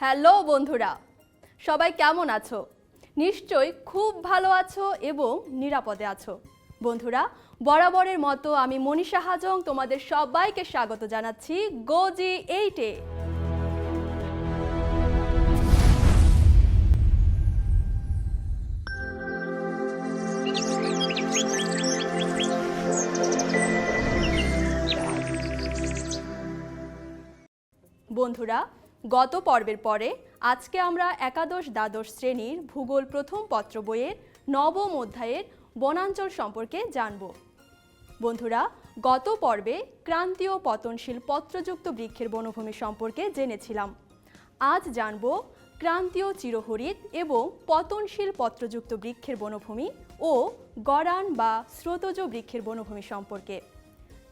Hello বন্ধুরা, সবাই কেমন আছো? নিশ্চয়ই খুব ভালো আছো এবং নিরাপদে আছো। বন্ধুরা, বরাবরের মতো আমি মনীষা হাজং তোমাদের সবাইকে স্বাগত জানাচ্ছি গোজি এইটে বন্ধুরা গত পর্বের পরে আজকে আমরা একাদশ দ্বাদশ শ্রেণির ভূগোল প্রথম পত্র বইয়ের নবম অধ্যায়ের বনাঞ্চল সম্পর্কে জানব। বন্ধুরা, গত পর্বে ক্রান্তীয় পতনশীল পত্রযুক্ত বৃক্ষের বনভূমি সম্পর্কে জেনেছিলাম। আজ জানব ক্রান্তীয় চিরহরিত এবং পতনশীল পত্রযুক্ত বৃক্ষের বনভূমি ও গড়ান বা স্রোতজ বৃক্ষের বনভূমি সম্পর্কে।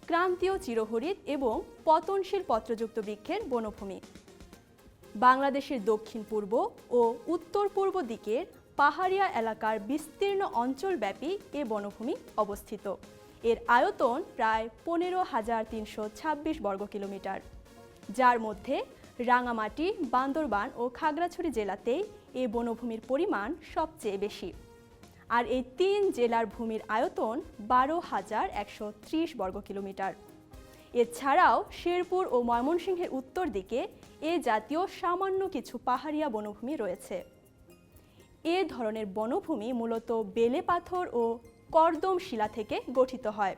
ক্রান্তীয় চিরহরিত এবং পতনশীল পত্রযুক্ত বৃক্ষের বনভূমি। বাংলাদেশের দক্ষিণ পূর্ব ও উত্তর পূর্ব দিকের পাহাড়িয়া এলাকার বিস্তীর্ণ অঞ্চলব্যাপী এ বনভূমি অবস্থিত। এর আয়তন প্রায় পনেরো হাজার তিনশো ছাব্বিশ বর্গ কিলোমিটার। যার মধ্যে রাঙামাটি, বান্দরবান ও খাগড়াছড়ি জেলাতেই এ বনভূমির পরিমাণ সবচেয়ে বেশি। আর এই তিন জেলার ভূমির আয়তন বারো হাজার একশো ত্রিশ বর্গ কিলোমিটার। এছাড়াও শেরপুর ও ময়মনসিংহের উত্তর দিকে এ জাতীয় সামান্য কিছু পাহাড়িয়া বনভূমি রয়েছে। এ ধরনের বনভূমি মূলত বেলে পাথর ও কর্দম শিলা থেকে গঠিত হয়।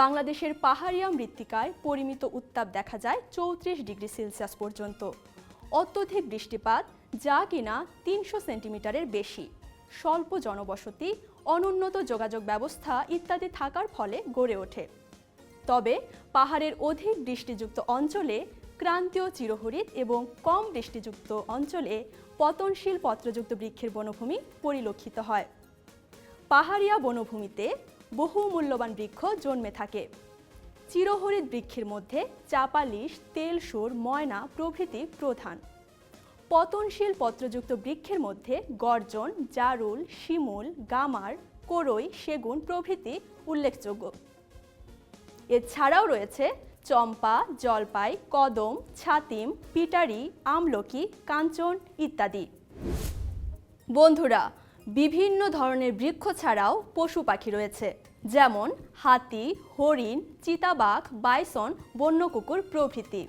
বাংলাদেশের পাহাড়িয়া মৃত্তিকায় পরিমিত উত্তাপ দেখা যায় চৌত্রিশ ডিগ্রি সেলসিয়াস পর্যন্ত। অত্যধিক বৃষ্টিপাত যা কিনা তিনশো সেন্টিমিটারের বেশি। স্বল্প জনবসতি, অনুন্নত যোগাযোগ ব্যবস্থা ইত্যাদি থাকার ফলে গড়ে ওঠে। তবে পাহাড়ের অধিক বৃষ্টিযুক্ত অঞ্চলে ক্রান্তীয় চিরহরিত এবং কম বৃষ্টিযুক্ত অঞ্চলে পতনশীল পত্রযুক্ত বৃক্ষের বনভূমি পরিলক্ষিত হয়। পাহাড়িয়া বনভূমিতে বহু মূল্যবান বৃক্ষ জন্মে থাকে। চিরহরিত বৃক্ষের মধ্যে চাপালিশ তেলসুর ময়না প্রভৃতি প্রধান। পতনশীল পত্রযুক্ত বৃক্ষের মধ্যে গর্জন, জারুল, শিমুল, গামার, কোরই, সেগুন প্রভৃতি উল্লেখযোগ্য। এছাড়াও রয়েছে চম্পা, জলপাই, কদম, ছাতিম, পিটারি, আমলকি, কাঞ্চন ইত্যাদি। বন্ধুরা, বিভিন্ন ধরনের বৃক্ষ ছাড়াও পশু পাখি রয়েছে। যেমন হাতি, হরিণ, চিতাবাঘ, বাইসন বন্য কুকুর প্রভৃতি।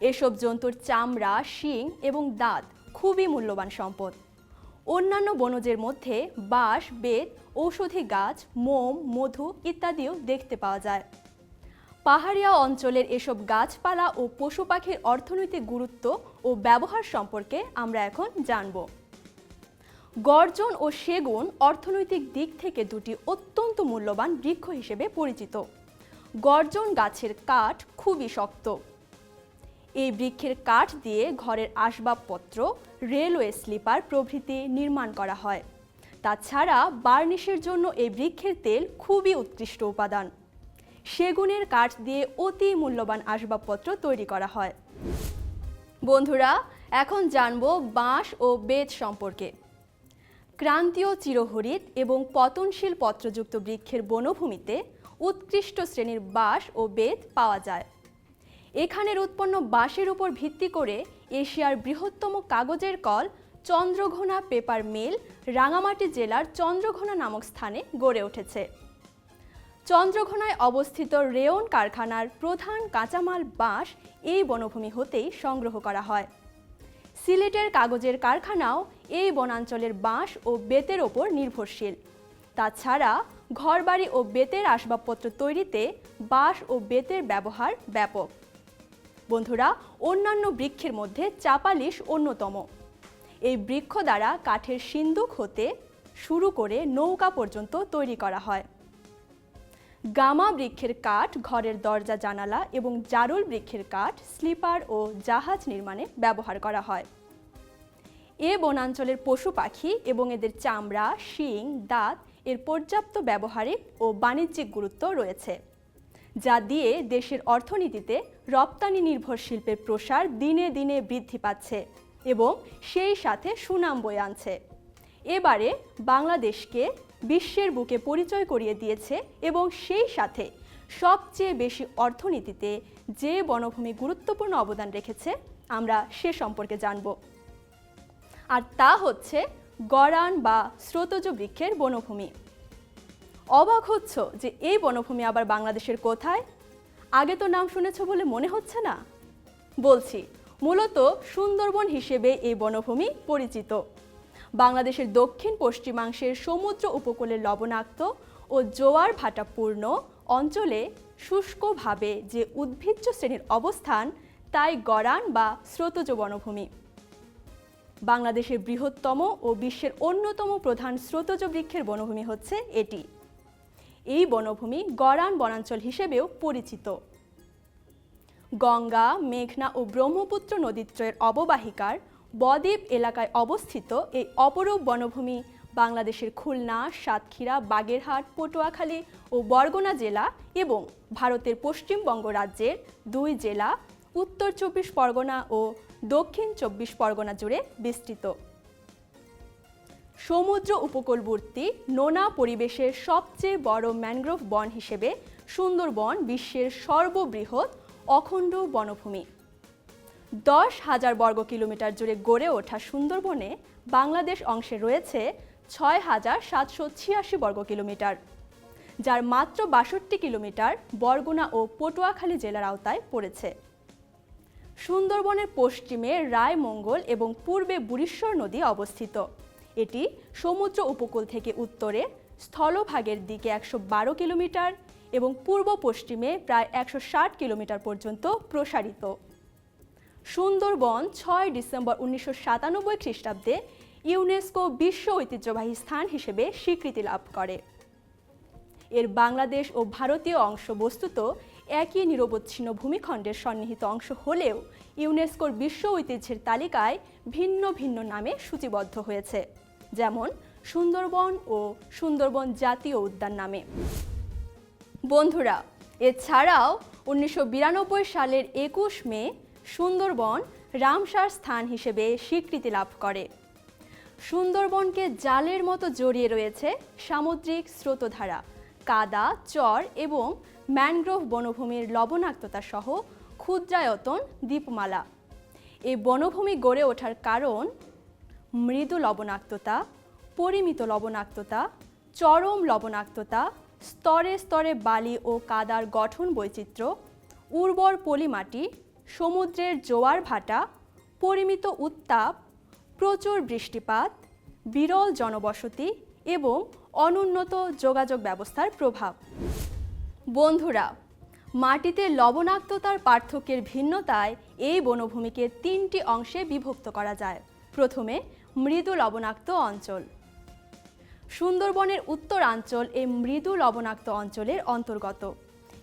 এসব জন্তুর চামড়া, শিং এবং দাঁত খুবই মূল্যবান সম্পদ। অন্যান্য বনজের মধ্যে বাঁশ, বেত, ঔষধি গাছ, মোম, মধু ইত্যাদিও দেখতে পাওয়া যায়। পাহাড়িয়া অঞ্চলের এসব গাছপালা ও পশু পাখির অর্থনৈতিক গুরুত্ব ও ব্যবহার সম্পর্কে আমরা এখন জানব। গর্জন ও সেগুন অর্থনৈতিক দিক থেকে দুটি অত্যন্ত মূল্যবান বৃক্ষ হিসেবে পরিচিত। গর্জন গাছের কাঠ খুবই শক্ত। এই বৃক্ষের কাঠ দিয়ে ঘরের আসবাবপত্র, রেলওয়ে স্লিপার প্রভৃতি নির্মাণ করা হয়। তাছাড়া বার্নিশের জন্য এই বৃক্ষের তেল খুবই উৎকৃষ্ট উপাদান। সেগুনের কাঠ দিয়ে অতি মূল্যবান আসবাবপত্র তৈরি করা হয়। বন্ধুরা, এখন জানব বাঁশ ও বেত সম্পর্কে। ক্রান্তীয় চিরহরিত এবং পতনশীল পত্রযুক্ত বৃক্ষের বনভূমিতে উৎকৃষ্ট শ্রেণির বাঁশ ও বেত পাওয়া যায়। এখানের উৎপন্ন বাঁশের উপর ভিত্তি করে এশিয়ার বৃহত্তম কাগজের কল চন্দ্রঘোনা পেপার মিল রাঙামাটি জেলার চন্দ্রঘোনা নামক স্থানে গড়ে উঠেছে। চন্দ্রঘোনায় অবস্থিত রেয়ন কারখানার প্রধান কাঁচামাল বাঁশ এই বনভূমি হতেই সংগ্রহ করা হয়। সিলেটের কাগজের কারখানাও এই বনাঞ্চলের বাঁশ ও বেতের ওপর নির্ভরশীল। তাছাড়া ঘরবাড়ি ও বেতের আসবাবপত্র তৈরিতে বাঁশ ও বেতের ব্যবহার ব্যাপক। বন্ধুরা, অন্যান্য বৃক্ষের মধ্যে চাপালিশ অন্যতম। এই বৃক্ষ দ্বারা কাঠের সিন্দুক হতে শুরু করে নৌকা পর্যন্ত তৈরি করা হয়। গামা বৃক্ষের কাঠ, ঘরের দরজা, জানালা এবং জারুল বৃক্ষের কাঠ, স্লিপার ও জাহাজ নির্মাণে ব্যবহার করা হয়। এ বনাঞ্চলের পশু পাখি এবং এদের চামড়া, শিং, দাঁত এর পর্যাপ্ত ব্যবহারিক ও বাণিজ্যিক গুরুত্ব রয়েছে, যা দিয়ে দেশের অর্থনীতিতে রপ্তানি নির্ভর শিল্পের প্রসার দিনে দিনে বৃদ্ধি পাচ্ছে এবং সেই সাথে সুনাম বয়ে আনছে। এবারে বাংলাদেশকে বিশ্বের বুকে পরিচয় করিয়ে দিয়েছে এবং সেই সাথে সবচেয়ে বেশি অর্থনীতিতে যে বনভূমি গুরুত্বপূর্ণ অবদান রেখেছে, আমরা সে সম্পর্কে জানব। আর তা হচ্ছে গরান বা স্রোতজ বৃক্ষের বনভূমি। অবাক হচ্ছ যে এই বনভূমি আবার বাংলাদেশের কোথায়? আগে তো নাম শুনেছ বলে মনে হচ্ছে না? বলছি, মূলত সুন্দরবন হিসেবে এই বনভূমি পরিচিত। বাংলাদেশের দক্ষিণ পশ্চিমাংশের সমুদ্র উপকূলের লবণাক্ত ও জোয়ার ভাটাপূর্ণ অঞ্চলে শুষ্কভাবে যে উদ্ভিজ্জ শ্রেণির অবস্থান, তাই গরান বা স্রোতজ বনভূমি। বাংলাদেশের বৃহত্তম ও বিশ্বের অন্যতম প্রধান স্রোতজ বৃক্ষের বনভূমি হচ্ছে এটি। এই বনভূমি গরান বনাঞ্চল হিসেবেও পরিচিত। গঙ্গা, মেঘনা ও ব্রহ্মপুত্র নদীত্রয়ের অববাহিকার বদ্বীপ এলাকায় অবস্থিত এই অপরূপ বনভূমি বাংলাদেশের খুলনা, সাতক্ষীরা, বাগেরহাট, পটুয়াখালী ও বরগুনা জেলা এবং ভারতের পশ্চিমবঙ্গ রাজ্যের দুই জেলা, উত্তর চব্বিশ পরগনা ও দক্ষিণ চব্বিশ পরগনা জুড়ে বিস্তৃত। সমুদ্র উপকূলবর্তী নোনা পরিবেশের সবচেয়ে বড় ম্যানগ্রোভ বন হিসেবে সুন্দরবন বিশ্বের সর্ববৃহৎ অখণ্ড বনভূমি। দশ হাজার বর্গ কিলোমিটার জুড়ে গড়ে ওঠা সুন্দরবনে বাংলাদেশ অংশে রয়েছে ছয় হাজার সাতশো ছিয়াশি বর্গ কিলোমিটার, যার মাত্র বাষট্টি কিলোমিটার বরগুনা ও পটুয়াখালী জেলার আওতায় পড়েছে। সুন্দরবনের পশ্চিমে রায়মঙ্গল এবং পূর্বে বুড়িশ্বর নদী অবস্থিত। এটি সমুদ্র উপকূল থেকে উত্তরে স্থলভাগের দিকে একশো বারো কিলোমিটার এবং পূর্ব পশ্চিমে প্রায় একশো ষাট কিলোমিটার পর্যন্ত প্রসারিত। সুন্দরবন ছয় ডিসেম্বর উনিশশো সাতানব্বই খ্রিস্টাব্দে ইউনেস্কো বিশ্ব ঐতিহ্যবাহী স্থান হিসেবে স্বীকৃতি লাভ করে। এর বাংলাদেশ ও ভারতীয় অংশ বস্তুত একই নিরবচ্ছিন্ন ভূমিখণ্ডের সন্নিহিত অংশ হলেও ইউনেস্কোর বিশ্ব ঐতিহ্যের তালিকায় ভিন্ন ভিন্ন নামে সূচিবদ্ধ হয়েছে, যেমন সুন্দরবন ও সুন্দরবন জাতীয় উদ্যান নামে। বন্ধুরা, এছাড়াও উনিশশো বিরানব্বই সালের একুশ মে সুন্দরবন রামসার স্থান হিসেবে স্বীকৃতি লাভ করে। সুন্দরবনকে জালের মতো জড়িয়ে রয়েছে সামুদ্রিক স্রোতধারা, কাদা, চর এবং ম্যানগ্রোভ বনভূমির লবণাক্ততা সহ ক্ষুদ্রায়তন দ্বীপমালা। এই বনভূমি গড়ে ওঠার কারণ মৃদু লবণাক্ততা, পরিমিত লবণাক্ততা, চরম লবণাক্ততা, স্তরে স্তরে বালি ও কাদার গঠন বৈচিত্র্য, উর্বর পলিমাটি সমুদ্রের জোয়ার ভাটা, পরিমিত উত্তাপ, প্রচুর বৃষ্টিপাত, বিরল জনবসতি এবং অনুন্নত যোগাযোগ ব্যবস্থার প্রভাব। বন্ধুরা, মাটিতে লবণাক্ততার পার্থক্যের ভিন্নতায় এই বনভূমিকে তিনটি অংশে বিভক্ত করা যায়। প্রথমে মৃদু লবণাক্ত অঞ্চল। সুন্দরবনের উত্তরাঞ্চল এই মৃদু লবণাক্ত অঞ্চলের অন্তর্গত।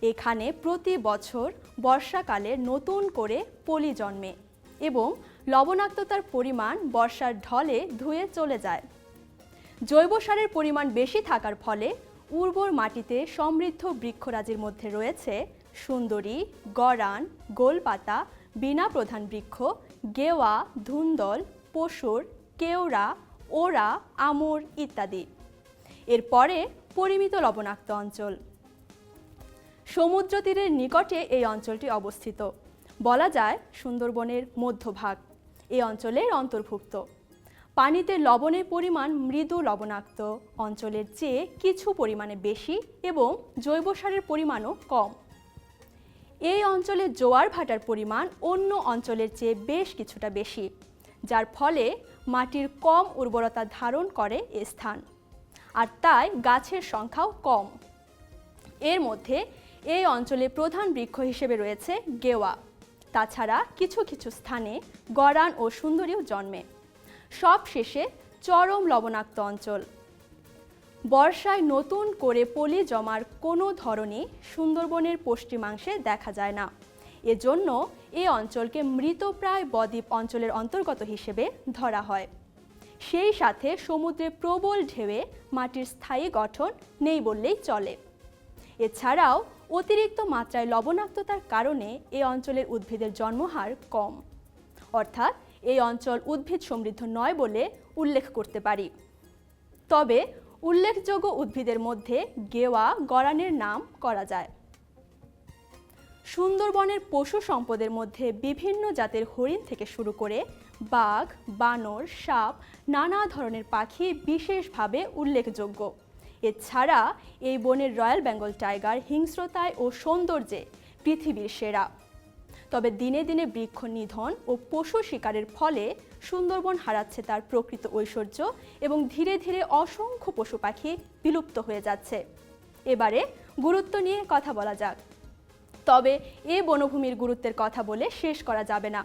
এখানে প্রতি বছর বর্ষাকালে নতুন করে পলি জন্মে এবং লবণাক্ততার পরিমাণ বর্ষার ঢলে ধুয়ে চলে যায়। জৈব সারের পরিমাণ বেশি থাকার ফলে উর্বর মাটিতে সমৃদ্ধ বৃক্ষরাজির মধ্যে রয়েছে সুন্দরী, গরান, গোলপাতা, বিনা প্রধান বৃক্ষ, গেওয়া, ধুন্দল, পশুর, কেওড়া ওরা আমর ইত্যাদি। এরপরে পরিমিত লবণাক্ত অঞ্চল। সমুদ্র তীরের নিকটে এই অঞ্চলটি অবস্থিত। বলা যায় সুন্দরবনের মধ্যভাগ। এই অঞ্চলের অন্তর্ভুক্ত। পানিতে লবণের পরিমাণ মৃদু লবণাক্ত। অঞ্চলের চেয়ে কিছু পরিমাণে বেশি এবং জৈব সারের পরিমাণও কম। এই অঞ্চলে জোয়ার ভাটার পরিমাণ অন্য অঞ্চলের চেয়ে বেশ কিছুটা বেশি, যার ফলে মাটির কম উর্বরতা ধারণ করে এ স্থান। আর তাই গাছের সংখ্যাও কম। এর মধ্যে এই অঞ্চলে প্রধান বৃক্ষ হিসেবে রয়েছে গেওয়া। তাছাড়া কিছু কিছু স্থানে গরান ও সুন্দরীও জন্মে। সব শেষে চরম লবণাক্ত অঞ্চল। বর্ষায় নতুন করে পলি জমার কোনো ধরনই সুন্দরবনের পশ্চিমাংশে দেখা যায় না। এজন্য এই অঞ্চলকে মৃতপ্রায় বদ্বীপ অঞ্চলের অন্তর্গত হিসেবে ধরা হয়। সেই সাথে সমুদ্রে প্রবল ঢেউয়ে মাটির স্থায়ী গঠন নেই বললেই চলে। এছাড়াও অতিরিক্ত মাত্রায় লবণাক্ততার কারণে এই অঞ্চলের উদ্ভিদের জন্মহার কম। অর্থাৎ এই অঞ্চল উদ্ভিদ সমৃদ্ধ নয় বলে উল্লেখ করতে পারি। তবে উল্লেখযোগ্য উদ্ভিদের মধ্যে গেওয়া গরানের নাম করা যায়। সুন্দরবনের পশু সম্পদের মধ্যে বিভিন্ন জাতের হরিণ থেকে শুরু করে বাঘ, বানর, সাপ, নানা ধরনের পাখি বিশেষভাবে উল্লেখযোগ্য। এছাড়া এই বনের রয়্যাল বেঙ্গল টাইগার হিংস্রতায় ও সৌন্দর্যে পৃথিবীর সেরা। তবে দিনে দিনে বৃক্ষ নিধন ও পশু শিকারের ফলে সুন্দরবন হারাচ্ছে তার প্রকৃত ঐশ্বর্য এবং ধীরে ধীরে অসংখ্য পশু পাখি বিলুপ্ত হয়ে যাচ্ছে। এবারে গুরুত্ব নিয়ে কথা বলা যাক। তবে এ বনভূমির গুরুত্বের কথা বলে শেষ করা যাবে না।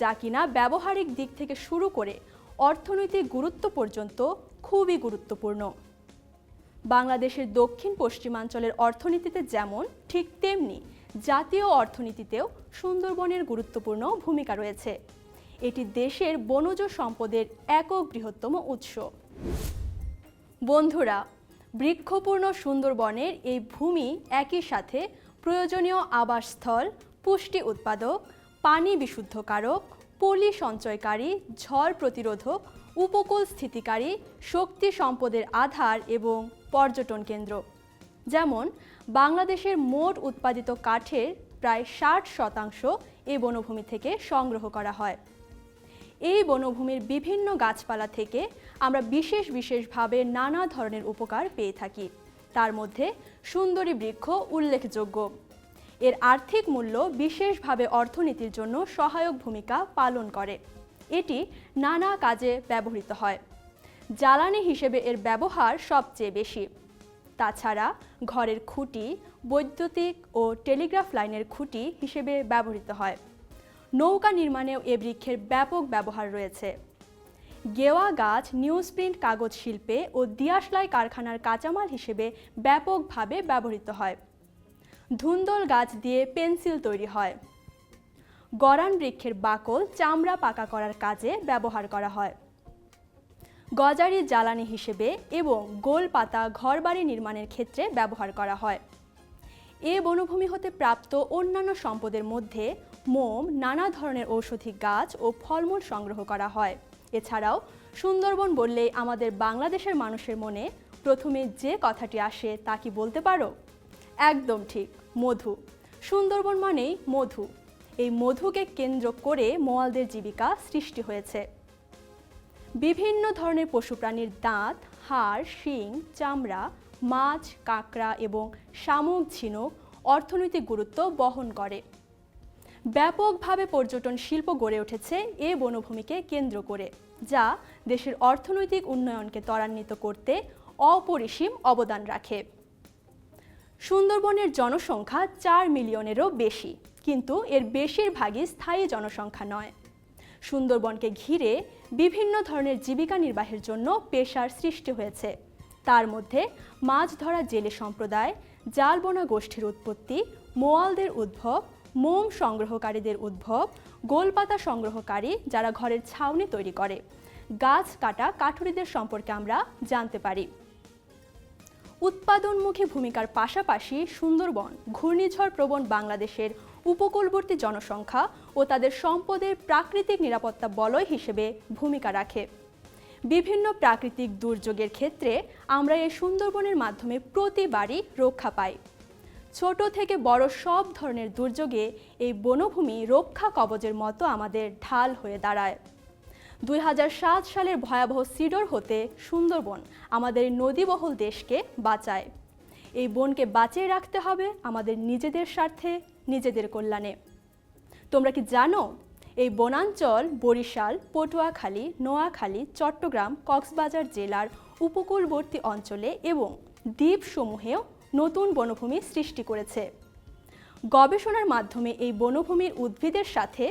যা কিনা ব্যবহারিক দিক থেকে শুরু করে অর্থনৈতিক গুরুত্ব পর্যন্ত খুবই গুরুত্বপূর্ণ। বাংলাদেশের দক্ষিণ পশ্চিমাঞ্চলের অর্থনীতিতে যেমন, ঠিক তেমনি জাতীয় অর্থনীতিতেও সুন্দরবনের গুরুত্বপূর্ণ ভূমিকা রয়েছে। এটি দেশের বনজ সম্পদের একক বৃহত্তম উৎস। বন্ধুরা, বৃক্ষপূর্ণ সুন্দরবনের এই ভূমি একই সাথে প্রয়োজনীয় আবাসস্থল, পুষ্টি উৎপাদক, পানি বিশুদ্ধকারক, পলি সঞ্চয়কারী, ঝড় প্রতিরোধক, উপকূল স্থিতিকারী, শক্তি সম্পদের আধার এবং পর্যটন কেন্দ্র। যেমন, বাংলাদেশের মোট উৎপাদিত কাঠের প্রায় ষাট শতাংশ এই বনভূমি থেকে সংগ্রহ করা হয়। এই বনভূমির বিভিন্ন গাছপালা থেকে আমরা বিশেষ বিশেষভাবে নানা ধরনের উপকার পেয়ে থাকি। তার মধ্যে সুন্দরী বৃক্ষ উল্লেখযোগ্য। এর আর্থিক মূল্য বিশেষভাবে অর্থনীতির জন্য সহায়ক ভূমিকা পালন করে। এটি নানা কাজে ব্যবহৃত হয়। জ্বালানি হিসেবে এর ব্যবহার সবচেয়ে বেশি। তাছাড়া ঘরের খুঁটি, বৈদ্যুতিক ও টেলিগ্রাফ লাইনের খুঁটি হিসেবে ব্যবহৃত হয়। নৌকা নির্মাণেও এ বৃক্ষের ব্যাপক ব্যবহার রয়েছে। গেওয়া গাছ নিউজ প্রিন্ট কাগজ শিল্পে ও দিয়াশলাই কারখানার কাঁচামাল হিসেবে ব্যাপকভাবে ব্যবহৃত হয়। ধুন্দল গাছ দিয়ে পেন্সিল তৈরি হয়। গরান বৃক্ষের বাকল চামড়া পাকা করার কাজে ব্যবহার করা হয়। গজারি জ্বালানি হিসেবে এবং গোল পাতা ঘরবাড়ি নির্মাণের ক্ষেত্রে ব্যবহার করা হয়। এ বনভূমি হতে প্রাপ্ত অন্যান্য সম্পদের মধ্যে মোম, নানা ধরনের ঔষধি গাছ ও ফলমূল সংগ্রহ করা হয়। এছাড়াও সুন্দরবন বললেই আমাদের বাংলাদেশের মানুষের মনে প্রথমে যে কথাটি আসে তা কি বলতে পারো? একদম ঠিক, মধু। সুন্দরবন মানেই মধু। এই মধুকে কেন্দ্র করে মোয়ালদের জীবিকা সৃষ্টি হয়েছে। বিভিন্ন ধরনের পশু প্রাণীর দাঁত, হাড়, শিং, চামড়া, মাছ, কাঁকড়া এবং শামুক ঝিনুক অর্থনৈতিক গুরুত্ব বহন করে। ব্যাপকভাবে পর্যটন শিল্প গড়ে উঠেছে এ বনভূমিকে কেন্দ্র করে, যা দেশের অর্থনৈতিক উন্নয়নকে ত্বরান্বিত করতে অপরিসীম অবদান রাখে। সুন্দরবনের জনসংখ্যা চার মিলিয়নেরও বেশি, কিন্তু এর বেশিরভাগই স্থায়ী জনসংখ্যা নয়। সুন্দরবনকে ঘিরে বিভিন্ন ধরনের জীবিকা নির্বাহের জন্য পেশার সৃষ্টি হয়েছে। তার মধ্যে মাছ ধরা জেলে সম্প্রদায়, জালবোনা গোষ্ঠীর উৎপত্তি, মোয়ালদের উদ্ভব, মোম সংগ্রহকারীদের উদ্ভব, গোলপাতা সংগ্রহকারী যারা ঘরের ছাউনি তৈরি করে। গাছ কাটা কাঠুরিদের সম্পর্কে আমরা জানতে পারি। উৎপাদনমুখী ভূমিকার পাশাপাশি সুন্দরবন, ঘূর্ণিঝড় প্রবণ বাংলাদেশের উপকূলবর্তী জনসংখ্যা ও তাদের সম্পদের প্রাকৃতিক নিরাপত্তা বলয় হিসেবে ভূমিকা রাখে। বিভিন্ন প্রাকৃতিক দুর্যোগের ক্ষেত্রে আমরা এই সুন্দরবনের মাধ্যমে প্রতিবারই রক্ষা পাই। ছোট থেকে বড় সব ধরনের দুর্যোগে এই বনভূমি রক্ষা কবচের মতো আমাদের ঢাল হয়ে দাঁড়ায়। দুই হাজার সাত সালের ভয়াবহ সিডর হতে সুন্দরবন আমাদের নদীবহুল দেশকে বাঁচায়। এই বনকে বাঁচিয়ে রাখতে হবে আমাদের নিজেদের স্বার্থে নিজেদের কল্যাণে। তোমরা কি জানো, এই বনাঞ্চল, বরিশাল, পটুয়াখালী, নোয়াখালী, চট্টগ্রাম, কক্সবাজার জেলার উপকূলবর্তী অঞ্চলে এবং দ্বীপসমূহেও নতুন বনভূমি সৃষ্টি করেছে। গবেষণার মাধ্যমে এই বনভূমির উদ্ভিদের সাথে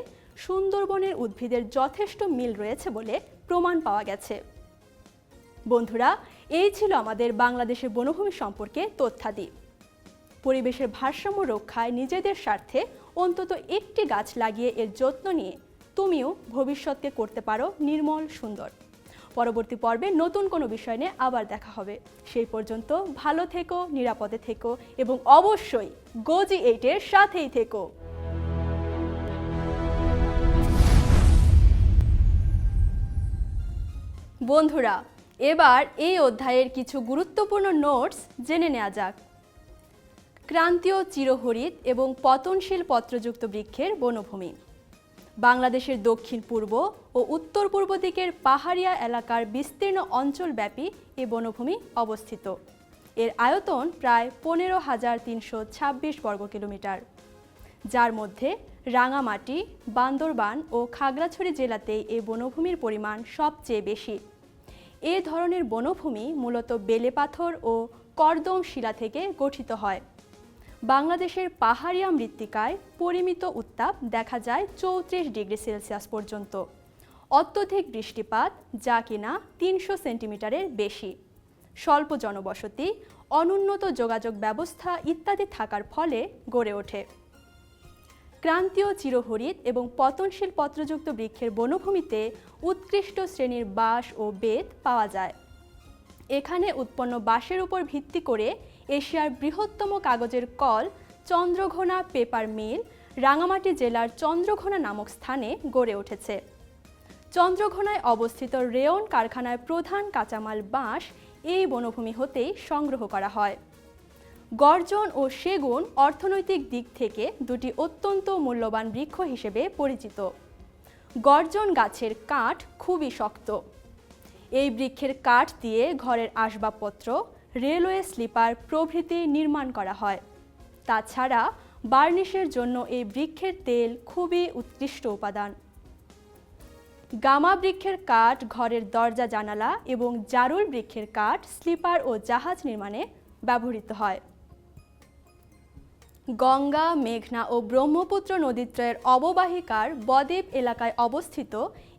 সুন্দরবনের উদ্ভিদের যথেষ্ট মিল রয়েছে বলে প্রমাণ পাওয়া গেছে। বন্ধুরা, এই ছিল আমাদের বাংলাদেশের বনভূমি সম্পর্কে তথ্যাদি। পরিবেশের ভারসাম্য রক্ষায় নিজেদের স্বার্থে অন্তত একটি গাছ লাগিয়ে এর যত্ন নিয়ে তুমিও ভবিষ্যৎকে করতে পারো নির্মল সুন্দর। পরবর্তী পর্বে নতুন কোনো বিষয় নিয়ে আবার দেখা হবে। সেই পর্যন্ত ভালো থেকো, নিরাপদে থেকো এবং অবশ্যই গোজি এইটের সাথেই থেকো। বন্ধুরা, এবার এই অধ্যায়ের কিছু গুরুত্বপূর্ণ নোটস জেনে নেওয়া যাক। ক্রান্তীয় চিরহরিত এবং পতনশীল পত্রযুক্ত বৃক্ষের বনভূমি। বাংলাদেশের দক্ষিণ পূর্ব ও উত্তর পূর্ব দিকের পাহাড়িয়া এলাকার বিস্তীর্ণ অঞ্চলব্যাপী এ বনভূমি অবস্থিত। এর আয়তন প্রায় পনেরো হাজার তিনশো ছাব্বিশ বর্গ কিলোমিটার। যার মধ্যে রাঙামাটি, বান্দরবান ও খাগড়াছড়ি জেলাতেই এ বনভূমির পরিমাণ সবচেয়ে বেশি। এ ধরনের বনভূমি মূলত বেলে পাথর ও কর্দম শিলা থেকে গঠিত হয়। বাংলাদেশের পাহাড়িয়া মৃত্তিকায় পরিমিত উত্তাপ দেখা যায় চৌত্রিশ ডিগ্রি সেলসিয়াস পর্যন্ত। অত্যধিক বৃষ্টিপাত, যা কিনা তিনশো সেন্টিমিটারের বেশি। স্বল্প জনবসতি, অনুন্নত যোগাযোগ ব্যবস্থা ইত্যাদি থাকার ফলে গড়ে ওঠে। ক্রান্তীয় চিরহরিত এবং পতনশীল পত্রযুক্ত বৃক্ষের বনভূমিতে উৎকৃষ্ট শ্রেণির বাঁশ ও বেত পাওয়া যায়। এখানে উৎপন্ন বাঁশের উপর ভিত্তি করে এশিয়ার বৃহত্তম কাগজের কল চন্দ্রঘোনা পেপার মিল রাঙামাটি জেলার চন্দ্রঘোনা নামক স্থানে গড়ে উঠেছে। চন্দ্রঘোনায় অবস্থিত রেয়ন কারখানার প্রধান কাঁচামাল বাঁশ এই বনভূমি হতেই সংগ্রহ করা হয়। গর্জন ও সেগুন অর্থনৈতিক দিক থেকে দুটি অত্যন্ত মূল্যবান বৃক্ষ হিসেবে পরিচিত। গর্জন গাছের কাঠ খুবই শক্ত। এই বৃক্ষের কাঠ দিয়ে ঘরের আসবাবপত্র রেলওয়ে স্লিপার প্রভৃতি নির্মাণ করা হয়। তাছাড়া বার্নিশের জন্য এই বৃক্ষের তেল খুবই উৎকৃষ্ট উপাদান। গামা বৃক্ষের কাঠ, ঘরের দরজা, জানালা এবং জারুল বৃক্ষের কাঠ, স্লিপার ও জাহাজ নির্মাণে ব্যবহৃত হয়। গঙ্গা, মেঘনা ও ব্রহ্মপুত্র নদীত্রয়ের অববাহিকার বদ্বীপ এলাকায় অবস্থিত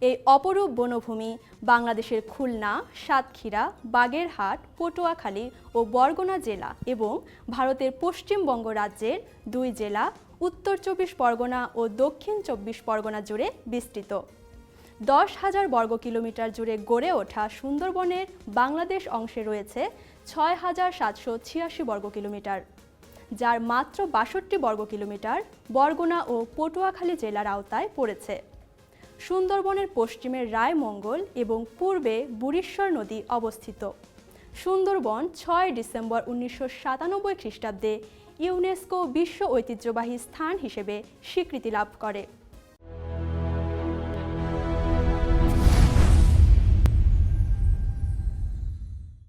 এই অপরূপ বনভূমি বাংলাদেশের খুলনা, সাতক্ষীরা, বাগেরহাট, পটুয়াখালী ও বরগুনা জেলা এবং ভারতের পশ্চিমবঙ্গ রাজ্যের দুই জেলা, উত্তর চব্বিশ পরগনা ও দক্ষিণ চব্বিশ পরগনা জুড়ে বিস্তৃত। দশ হাজার বর্গ কিলোমিটার জুড়ে গড়ে ওঠা সুন্দরবনের বাংলাদেশ অংশে রয়েছে ছয় হাজার সাতশো ছিয়াশি বর্গ কিলোমিটার। যার মাত্র বাষট্টি বর্গ কিলোমিটার বরগুনা ও পটুয়াখালী জেলার আওতায় পড়েছে। সুন্দরবনের পশ্চিমে রায়মঙ্গল এবং পূর্বে বুড়িশ্বর নদী অবস্থিত। সুন্দরবন ছয় ডিসেম্বর উনিশশো সাতানব্বই খ্রিস্টাব্দে ইউনেস্কো বিশ্ব ঐতিহ্যবাহী স্থান হিসেবে স্বীকৃতি লাভ করে।